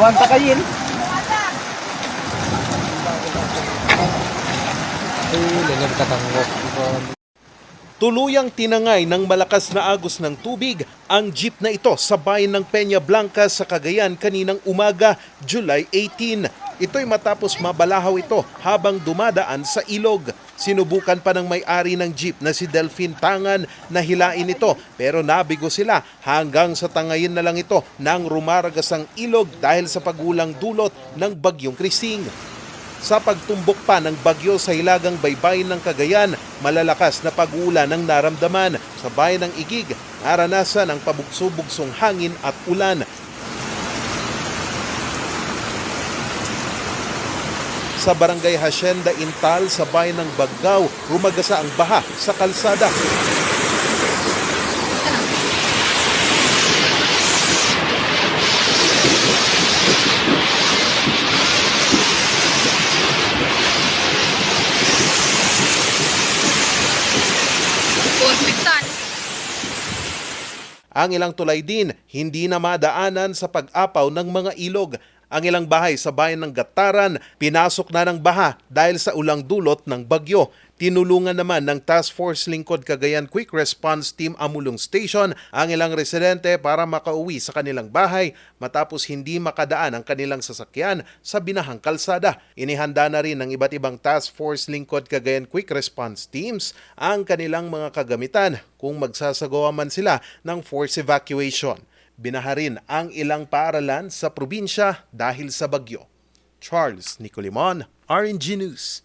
Awan pa kayin. Ay, langan katanggok. Tuluyang tinangay ng malakas na agos ng tubig ang jeep na ito sa bayan ng Peña Blanca sa Cagayan kaninang umaga, July 18. Ito'y matapos mabalahaw ito habang dumadaan sa ilog. Sinubukan pa ng may-ari ng jeep na si Delphine Tangan na hilain ito pero nabigo sila hanggang sa tangayin na lang ito nang rumaragas ang ilog dahil sa pagulang dulot ng bagyong Krising. Sa pagtumbok pa ng bagyo sa hilagang baybayin ng Cagayan, malalakas na pag-ulan ang naramdaman sa bayan ng Igig, naranasan ang pabugso-bugsong hangin at ulan. Sa barangay Hacienda Intal sa bayan ng Baggao, rumagasa ang baha sa kalsada. Ang ilang tulay din hindi na madaanan sa pag-apaw ng mga ilog. Ang ilang bahay sa bayan ng Gataran pinasok na ng baha dahil sa ulang dulot ng bagyo. Tinulungan naman ng Task Force Lingkod Cagayan Quick Response Team Amulong Station ang ilang residente para makauwi sa kanilang bahay matapos hindi makadaan ang kanilang sasakyan sa binahang kalsada. Inihanda na rin ng iba't ibang Task Force Lingkod Cagayan Quick Response Teams ang kanilang mga kagamitan kung magsasagawa man sila ng force evacuation. Binaha rin ang ilang paaralan sa probinsya dahil sa bagyo. Charles Nicolimon, RNG News.